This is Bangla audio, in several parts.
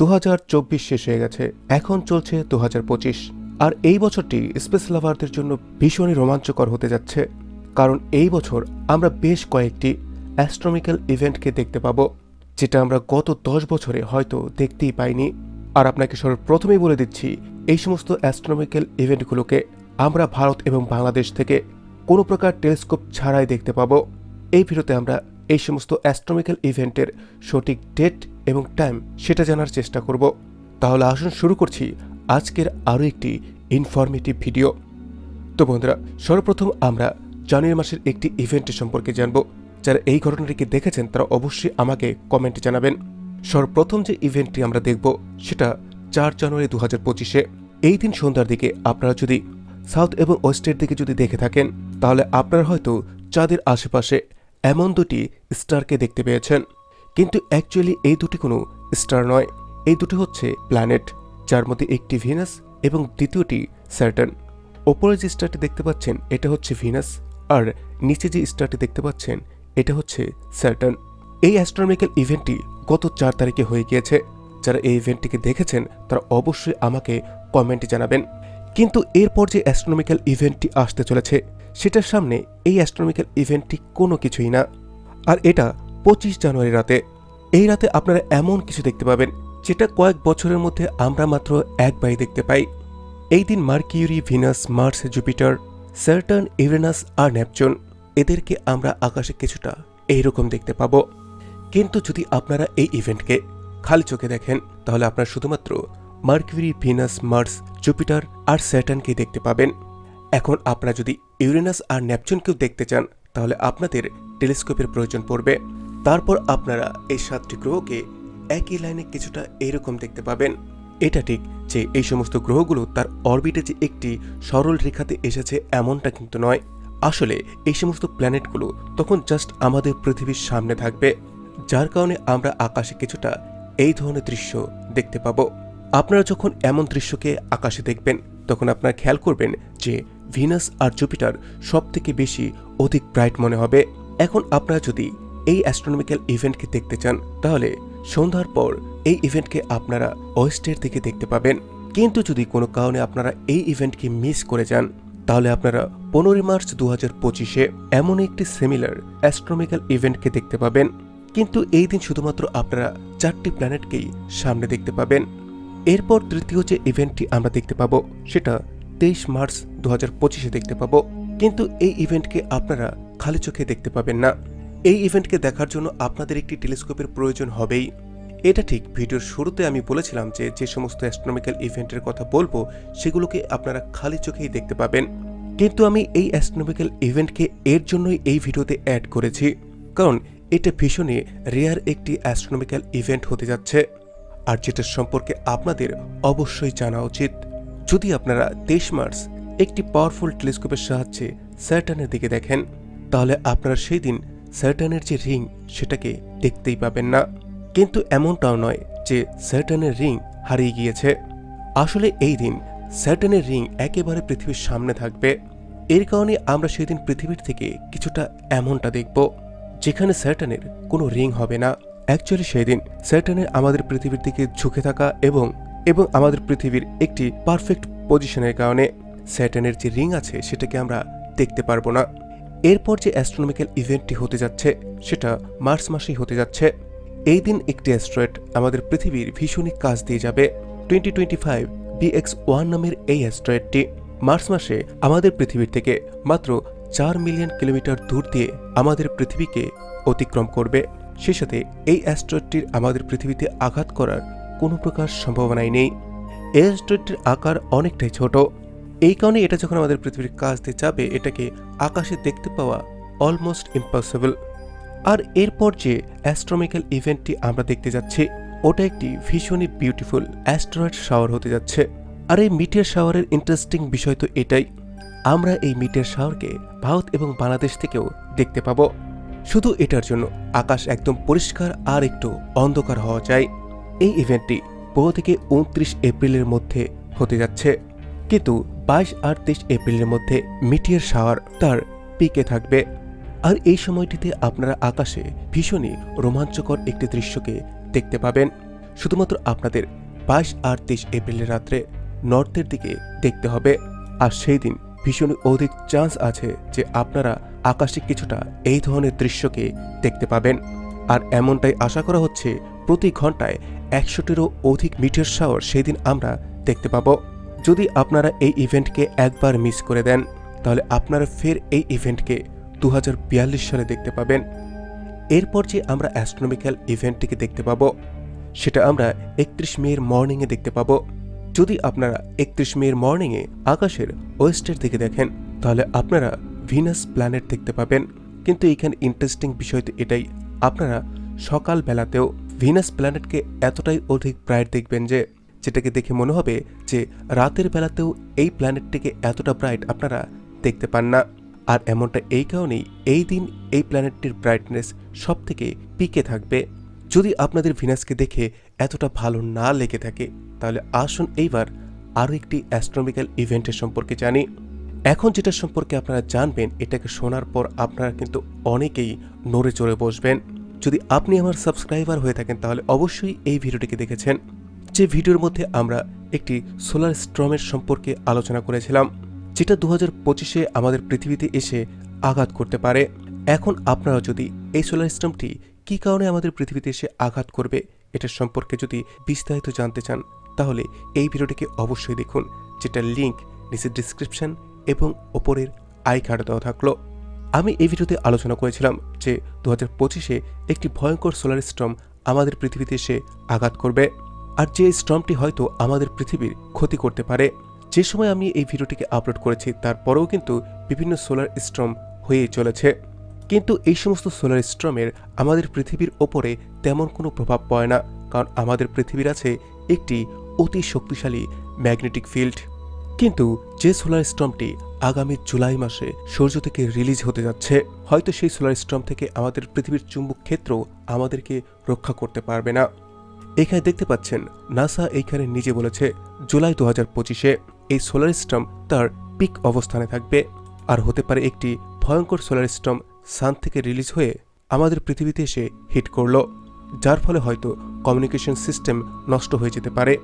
দু হাজার চব্বিশ শেষ হয়ে গেছে। এখন চলছে দু হাজার পঁচিশ। আর এই বছরটি স্পেস লাভারদের জন্য ভীষণই রোমাঞ্চকর হতে যাচ্ছে। কারণ এই বছর আমরা বেশ কয়েকটি অ্যাস্ট্রোমিক্যাল ইভেন্টকে দেখতে পাবো, যেটা আমরা গত দশ বছরে হয়তো দেখতেই পাইনি। আর আপনাকে সর্বপ্রথমেই বলে দিচ্ছি, এই সমস্ত অ্যাস্ট্রোনমিক্যাল ইভেন্টগুলোকে আমরা ভারত এবং বাংলাদেশ থেকে কোনো প্রকার টেলিস্কোপ ছাড়াই দেখতে পাবো। এই ভিডিওতে আমরা এই সমস্ত অ্যাস্ট্রোনমিক্যাল ইভেন্টের সঠিক ডেট এবং টাইম সেটা জানার চেষ্টা করব। তাহলে আসুন শুরু করছি আজকের আরও একটি ইনফরমেটিভ ভিডিও তো বন্ধুরা, সর্বপ্রথম আমরা জানুয়ারি মাসের একটি ইভেন্ট সম্পর্কে জানব। যারা এই ঘটনাটিকে দেখেছেন, তারা অবশ্যই আমাকে কমেন্টে জানাবেন। সর্বপ্রথম যে ইভেন্টটি আমরা দেখব, সেটা চার জানুয়ারি দু হাজার পঁচিশে। এই দিন সন্ধ্যার দিকে আপনারা যদি সাউথ এবং ওয়েস্টের দিকে যদি দেখে থাকেন, তাহলে আপনারা হয়তো চাঁদের আশেপাশে এমন দুটি স্টারকে দেখতে পেয়েছেন। কিন্তু অ্যাকচুয়ালি এই দুটি কোনো স্টার নয়। এই দুটি হচ্ছে প্ল্যানেট যার মধ্যে একটি ভিনাস এবং দ্বিতীয়টি স্যাটার্ন ওপরে যে স্টারটি দেখতে পাচ্ছেন, এটা হচ্ছে ভিনাস আর নিচে যে স্টারটি দেখতে পাচ্ছেন, এটা হচ্ছে স্যাটার্ন এই অ্যাস্ট্রোনমিক্যাল ইভেন্টটি গত চার তারিখে হয়ে গিয়েছে। যারা এই ইভেন্টটিকে দেখেছেন, তারা অবশ্যই আমাকে কমেন্টে জানাবেন। কিন্তু এরপর যে অ্যাস্ট্রোনমিক্যাল ইভেন্টটি আসতে চলেছে, সেটার সামনে এই অ্যাস্ট্রোনমিক্যাল ইভেন্টটি কোনো কিছুই না। আর এটা পঁচিশ জানুয়ারি রাতে। এই রাতে আপনারা এমন কিছু দেখতে পাবেন, যেটা কয়েক বছরের মধ্যে আমরা মাত্র একবারই দেখতে পাই। এই দিন Mercury, Venus, Mars, Jupiter, Saturn, Uranus আর নেপচুন, এদেরকে আমরা আকাশে কিছুটা এইরকম দেখতে পাব। কিন্তু যদি আপনারা এই ইভেন্টকে খালি চোখে দেখেন, তাহলে আপনারা শুধুমাত্র মার্কিউরি, ভিনাস, মার্স, জুপিটার আর স্যাটার্নকে দেখতে পাবেন। এখন আপনারা যদি ইউরেনাস আর নেপচুনকেও দেখতে চান, তাহলে আপনাদের টেলিস্কোপের প্রয়োজন পড়বে। তারপর আপনারা এই সাতটি গ্রহকে একই লাইনে কিছুটা এরকম দেখতে পাবেন। এটা ঠিক যে এই সমস্ত গ্রহগুলো তার অরবিটে যে একটি সরল রেখাতে এসেছে এমনটা কিন্তু নয়। আসলে এই সমস্ত প্ল্যানেটগুলো তখন জাস্ট আমাদের পৃথিবীর সামনে থাকবে, যার কারণে আমরা আকাশে কিছুটা এই ধরনের দৃশ্য দেখতে পাবো। আপনারা যখন এমন দৃশ্যকে আকাশে দেখবেন, তখন আপনারা খেয়াল করবেন যে ভিনাস আর জুপিটার সব থেকে বেশি অধিক ব্রাইট মনে হবে। এখন আপনারা যদি এই অ্যাস্ট্রোনমিক্যাল ইভেন্টকে দেখতে চান, তাহলে সন্ধ্যার পর এই ইভেন্টকে আপনারা ওয়েস্টের দিকে দেখতে পাবেন। কিন্তু যদি কোনো কারণে আপনারা এই ইভেন্টকে মিস করে যান, তাহলে আপনারা পনেরোই মার্চ দু হাজার পঁচিশে এমন একটি সিমিলার অ্যাস্ট্রোমিক্যাল ইভেন্টকে দেখতে পাবেন। কিন্তু এই দিন শুধুমাত্র আপনারা চারটি প্ল্যানেটকেই সামনে দেখতে পাবেন। এরপর তৃতীয় যে ইভেন্টটি আমরা দেখতে পাবো, সেটা তেইশ মার্চ দু হাজার পঁচিশে দেখতে পাবো। কিন্তু এই ইভেন্টকে আপনারা খালি চোখে দেখতে পাবেন না। এই ইভেন্টকে দেখার জন্য আপনাদের একটি টেলিস্কোপের প্রয়োজন হবেই। এটা ঠিক, ভিডিওর শুরুতে আমি বলেছিলাম যে যে সমস্ত অ্যাস্ট্রোনমিক্যাল ইভেন্টের কথা বলব, সেগুলোকে আপনারা খালি চোখেই দেখতে পাবেন। কিন্তু আমি এই অ্যাস্ট্রোনমিক্যাল ইভেন্টকে এর জন্যই এই ভিডিওতে অ্যাড করেছি, কারণ এটা ভীষণই রেয়ার একটি অ্যাস্ট্রোনমিক্যাল ইভেন্ট হতে যাচ্ছে। আর যেটা সম্পর্কে আপনাদের অবশ্যই জানা উচিত, যদি আপনারা তেইশ মার্চ একটি পাওয়ারফুল টেলিস্কোপের সাহায্যে স্যাটার্নের দিকে দেখেন, তাহলে আপনারা সেই দিন স্যাটার্নের যে রিং সেটাকে দেখতেই পাবেন না। কিন্তু এমনটাও নয় যে স্যাটার্নের রিং হারিয়ে গিয়েছে। আসলে এই দিন স্যাটার্নের রিং একেবারে পৃথিবীর সামনে থাকবে। এর কারণে আমরা সেদিন পৃথিবীর থেকে কিছুটা এমনটা দেখব, যেখানে স্যাটার্নের কোনো রিং হবে না। অ্যাকচুয়ালি সেই দিন স্যাটার্নের আমাদের পৃথিবীর দিকে ঝুঁকে থাকা এবং এবং আমাদের পৃথিবীর একটি পারফেক্ট পজিশনের কারণে স্যাটার্নের যে রিং আছে, সেটাকে আমরা দেখতে পারব না। এরপর যে অ্যাস্ট্রোনমিক্যাল ইভেন্টটি হতে যাচ্ছে, সেটা মার্চ মাসেই হতে যাচ্ছে। এই দিন একটি অ্যাস্ট্রয়েড আমাদের পৃথিবীর ভীষণই কাজ দিয়ে যাবে। Twenty twenty five BX one নামের এই অ্যাস্ট্রয়েডটি মার্চ মাসে আমাদের পৃথিবীর থেকে মাত্র চার মিলিয়ন কিলোমিটার দূর দিয়ে আমাদের পৃথিবীকে অতিক্রম করবে। সে সাথে এই অ্যাস্ট্রয়েডটির আমাদের পৃথিবীতে আঘাত করার কোনো প্রকার সম্ভাবনাই নেই। এই অ্যাস্ট্রয়েডটির আকার অনেকটাই ছোট। এই কারণে এটা যখন আমাদের পৃথিবীর কাজ দিয়ে যাবে, এটাকে আকাশে দেখতে পাওয়া অলমোস্ট ইম্পসিবল আর এরপর যে অ্যাস্ট্রোমিক্যাল ইভেন্টটি আমরা দেখতে যাচ্ছি, ওটা একটি ভীষণই বিউটিফুল অ্যাস্ট্রয়েড শাওয়ার হতে যাচ্ছে। আর এই মিটের শাওয়ারের ইন্টারেস্টিং বিষয় তো এটাই, আমরা এই মিটের শাওয়ারকে ভারত এবং বাংলাদেশ থেকেও দেখতে পাবো। শুধু এটার জন্য, আকাশ একদম পরিষ্কার আর একটু অন্ধকার হওয়া যায় এই ইভেন্টটি পনেরো থেকে উনত্রিশ এপ্রিলের মধ্যে হতে যাচ্ছে। কিন্তু বাইশ আর তেইশ এপ্রিলের মধ্যে মিটিয়ার শাওয়ার তার পিকে থাকবে। আর এই সময়টিতে আপনারা আকাশে ভীষণই রোমাঞ্চকর একটি দৃশ্যকে দেখতে পাবেন। শুধুমাত্র আপনাদের বাইশ আর তেইশ এপ্রিলের রাত্রে নর্থের দিকে দেখতে হবে। আর সেই দিন ভীষণ অধিক চান্স আছে যে আপনারা আকাশে কিছুটা এই ধরনের দৃশ্যকে দেখতে পাবেন। আর এমনটাই আশা করা হচ্ছে প্রতি ঘন্টায় একশোটিরও অধিক মিটার শাওয়ার সেই দিন আমরা দেখতে পাবো। যদি আপনারা এই ইভেন্টকে একবার মিস করে দেন, তাহলে আপনারা ফের এই ইভেন্টকে দু হাজার বিয়াল্লিশ সালে দেখতে পাবেন। এরপর যে আমরা অ্যাস্ট্রোনমিক্যাল ইভেন্টটিকে দেখতে পাবো, সেটা আমরা একত্রিশ মেয়ের মর্নিংয়ে দেখতে পাবো। যদি আপনারা একত্রিশ মেয়ের মর্নিংয়ে আকাশের ওয়েস্টের দিকে দেখেন, তাহলে আপনারা ভিনাস প্ল্যানেট দেখতে পাবেন। কিন্তু এখানে ইন্টারেস্টিং বিষয় তো এটাই, আপনারা সকাল বেলাতেও ভিনাস প্ল্যানেটকে এতটাই অধিক ব্রাইট দেখবেন যে যেটাকে দেখে মনে হবে যে রাতের বেলাতেও এই প্ল্যানেটটিকে এতটা ব্রাইট আপনারা দেখতে পান না। আর এমনটা এই কারণেই এই দিন এই প্ল্যানেটটির ব্রাইটনেস সব থেকে পিকে থাকবে। যদি আপনাদের ভিনাসকে দেখে এতটা ভালো না লেগে থাকে, তাহলে আসুন এইবার আরও একটি অ্যাস্ট্রোনমিক্যাল ইভেন্টের সম্পর্কে জানি। এখন যেটা সম্পর্কে আপনারা জানবেন, এটাকে শোনার পর আপনারা কিন্তু অনেকেই নড়ে চড়ে বসবেন। যদি আপনি আমার সাবস্ক্রাইবার হয়ে থাকেন, তাহলে অবশ্যই এই ভিডিওটিকে দেখেছেন। যে ভিডিওর মধ্যে আমরা একটি সোলার স্ট্রমের সম্পর্কে আলোচনা করেছিলাম, যেটা দু হাজার পঁচিশে আমাদের পৃথিবীতে এসে আঘাত করতে পারে। এখন আপনারা যদি এই সোলার স্ট্রমটি কী কারণে আমাদের পৃথিবীতে এসে আঘাত করবে এটার সম্পর্কে যদি বিস্তারিত জানতে চান, তাহলে এই ভিডিওটিকে অবশ্যই দেখুন, যেটার লিঙ্ক নিচের ডিসক্রিপশন এবং ওপরের আই কার্ডে দেওয়া থাকল। আমি এই ভিডিওতে আলোচনা করেছিলাম যে দু হাজার পঁচিশে একটি ভয়ঙ্কর সোলার স্ট্রম আমাদের পৃথিবীতে এসে আঘাত করবে। আর যে স্টর্মটি হয়তো আমাদের পৃথিবীর ক্ষতি করতে পারে, যে সময় আমি এই ভিডিওটিকে আপলোড করেছি তারপরেও কিন্তু বিভিন্ন সোলার স্টর্ম হয়েই চলেছে। কিন্তু এই সমস্ত সোলার স্ট্রমের আমাদের পৃথিবীর ওপরে তেমন কোনো প্রভাব পড়ে না, কারণ আমাদের পৃথিবীর আছে একটি অতি শক্তিশালী ম্যাগনেটিক ফিল্ড। কিন্তু যে সোলার স্টর্মটি আগামী জুলাই মাসে সূর্য থেকে রিলিজ হতে যাচ্ছে, হয়তো সেই সোলার স্টর্ম থেকে আমাদের পৃথিবীর চুম্বক ক্ষেত্র আমাদেরকে রক্ষা করতে পারবে না। এখানে দেখতে পাচ্ছেন, নাসা এইখানে নিজে বলেছে, জুলাই দু হাজার পঁচিশে এই সোলার স্টর্ম তার পিক অবস্থানে থাকবে। আর হতে পারে একটি ভয়ঙ্কর সোলার স্টর্ম সান থেকে রিলিজ হয়ে আমাদের পৃথিবীতে এসে হিট করল, যার ফলে হয়তো কমিউনিকেশন সিস্টেম নষ্ট হয়ে যেতে পারে।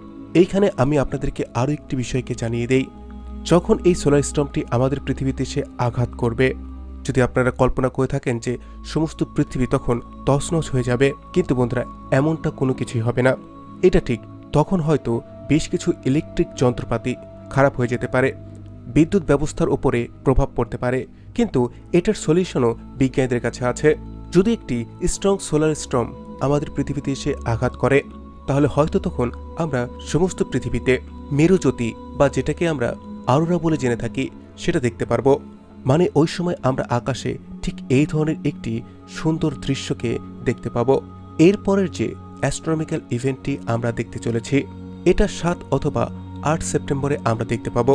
এইখানে আমি আপনাদেরকে আরও একটি বিষয়কে জানিয়ে দেই, যখন এই সোলার স্টর্মটি আমাদের পৃথিবীতে এসে আঘাত করবে যদি আপনারা কল্পনা করে থাকেন যে সমস্ত পৃথিবী তখন তছনছ হয়ে যাবে, কিন্তু বন্ধুরা, এমনটা কোনো কিছুই হবে না। এটা ঠিক, তখন হয়তো বেশ কিছু ইলেকট্রিক যন্ত্রপাতি খারাপ হয়ে যেতে পারে, বিদ্যুৎ ব্যবস্থার উপরে প্রভাব পড়তে পারে, কিন্তু এটার সলিউশনও বিজ্ঞানীদের কাছে আছে। যদি একটি স্ট্রং সোলার স্ট্রম আমাদের পৃথিবীতে এসে আঘাত করে, তাহলে হয়তো তখন আমরা সমস্ত পৃথিবীতে মেরুজ্যোতি বা যেটাকে আমরা আরোরা বলে জেনে থাকি, সেটা দেখতে পারব। মানে ওই সময় আমরা আকাশে ঠিক এই ধরনের একটি সুন্দর দৃশ্যকে দেখতে পাবো। এরপরের যে অ্যাস্ট্রোনমিক্যাল ইভেন্টটি আমরা দেখতে চলেছি, এটা সাত অথবা আট সেপ্টেম্বরে আমরা দেখতে পাবো।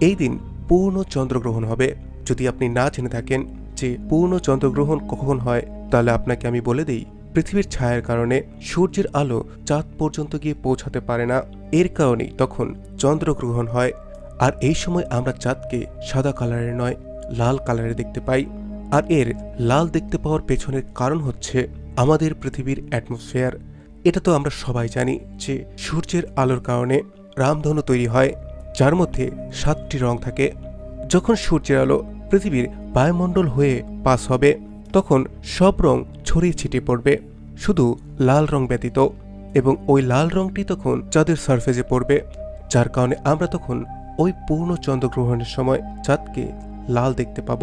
এই দিন পূর্ণ চন্দ্রগ্রহণ হবে। যদি আপনি না জেনে থাকেন যে পূর্ণ চন্দ্রগ্রহণ কখন হয়, তাহলে আপনাকে আমি বলে দিই, পৃথিবীর ছায়ার কারণে সূর্যের আলো চাঁদ পর্যন্ত গিয়ে পৌঁছাতে পারে না। এর কারণেই তখন চন্দ্রগ্রহণ হয়। আর এই সময় আমরা চাঁদকে সাদা কালারের নয় লাল কালারে দেখতে পাই। আর এর লাল দেখতে পাওয়ার পেছনের কারণ হচ্ছে আমাদের পৃথিবীর অ্যাটমসফিয়ার এটা তো আমরা সবাই জানি যে সূর্যের আলোর কারণে রামধনু তৈরি হয়, যার মধ্যে সাতটি রং থাকে। যখন সূর্যের আলো পৃথিবীর বায়ুমণ্ডল হয়ে পাস হবে, তখন সব রং ছড়িয়ে ছিটিয়ে পড়বে, শুধু লাল রং ব্যতীত। এবং ওই লাল রংটি তখন চাঁদের সারফেসে পড়বে, যার কারণে আমরা তখন ওই পূর্ণ চন্দ্রগ্রহণের সময় চাঁদকে লাল দেখতে পাব।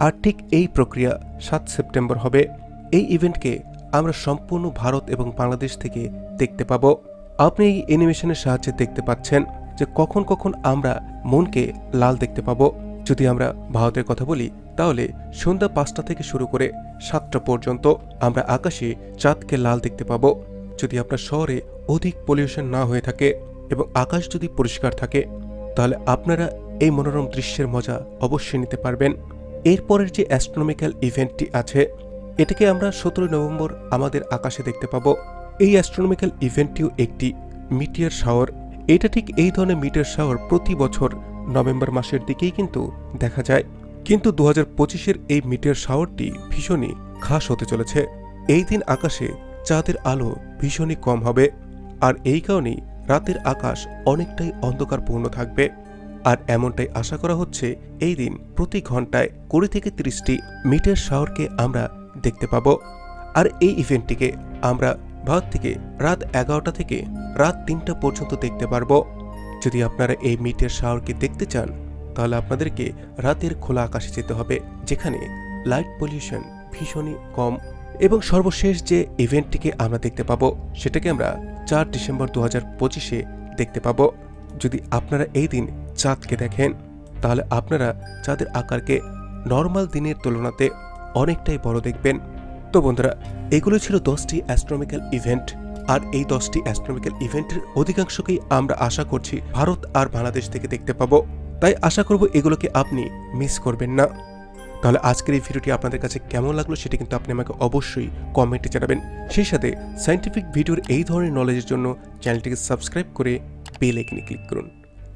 আর ঠিক এই প্রক্রিয়া সাত সেপ্টেম্বর হবে। এই ইভেন্টকে আমরা সম্পূর্ণ ভারত এবং বাংলাদেশ থেকে দেখতে পাবো। আপনি এই অ্যানিমেশনের সাহায্যে দেখতে পাচ্ছেন যে কখন কখন আমরা মনকে লাল দেখতে পাবো। যদি আমরা ভারতের কথা বলি, তাহলে সন্ধ্যা পাঁচটা থেকে শুরু করে সাতটা পর্যন্ত আমরা আকাশে চাঁদকে লাল দেখতে পাব। যদি আপনার শহরে অধিক পলিউশন না হয়ে থাকে এবং আকাশ যদি পরিষ্কার থাকে, তাহলে আপনারা এই মনোরম দৃশ্যের মজা অবশ্যই নিতে পারবেন। এরপরের যে অ্যাস্ট্রোনমিক্যাল ইভেন্টটি আছে, এটাকে আমরা সতেরোই নভেম্বর আমাদের আকাশে দেখতে পাবো। এই অ্যাস্ট্রোনমিক্যাল ইভেন্টটিও একটি মিটিয়ার শাওয়ার এটা ঠিক এই ধরনের মিটার শাওয়ার প্রতি বছর নভেম্বর মাসের দিকেই কিন্তু দেখা যায়। কিন্তু দু হাজার পঁচিশের এই মিটার শাওয়ারটি ভীষণই খাস হতে চলেছে। এই দিন আকাশে চাঁদের আলো ভীষণই কম হবে। আর এই কারণেই রাতের আকাশ অনেকটাই অন্ধকারপূর্ণ থাকবে। আর এমনটাই আশা করা হচ্ছে এই দিন প্রতি ঘন্টায় কুড়ি থেকে তিরিশটি মিটার শাওয়ারকে আমরা দেখতে পাবো। আর এই ইভেন্টটিকে আমরা ভারত থেকে রাত এগারোটা থেকে রাত তিনটা পর্যন্ত দেখতে পারব। যদি আপনারা এই মিটের শাওয়ারকে দেখতে চান, তাহলে আপনাদেরকে রাতের খোলা আকাশে যেতে হবে, যেখানে লাইট পলিউশন ভীষণই কম এবং সর্বশেষ যে ইভেন্টটিকে আমরা দেখতে পাবো, সেটাকে আমরা চার ডিসেম্বর দু হাজার পঁচিশে দেখতে পাবো। যদি আপনারা এই দিন চাঁদকে দেখেন, তাহলে আপনারা চাঁদের আকারকে নর্মাল দিনের তুলনাতে অনেকটাই বড় দেখবেন। তো বন্ধুরা, এগুলো ছিল দশটি অ্যাস্ট্রোনমিক্যাল ইভেন্ট আর এই দশটি অ্যাস্ট্রোনমিক্যাল ইভেন্টের অধিকাংশকেই আমরা আশা করছি ভারত আর বাংলাদেশ থেকে দেখতে পাবো। তাই আশা করব এগুলোকে আপনি মিস করবেন না। তাহলে আজকের এই ভিডিওটি আপনাদের কাছে কেমন লাগল সেটা কিন্তু আপনি আমাকে অবশ্যই কমেন্টে জানাবেন। সেই সাথে সাইন্টিফিক ভিডিওর এই ধরনের নলেজের জন্য চ্যানেলটিকে সাবস্ক্রাইব করে বেল আইকনে ক্লিক করুন।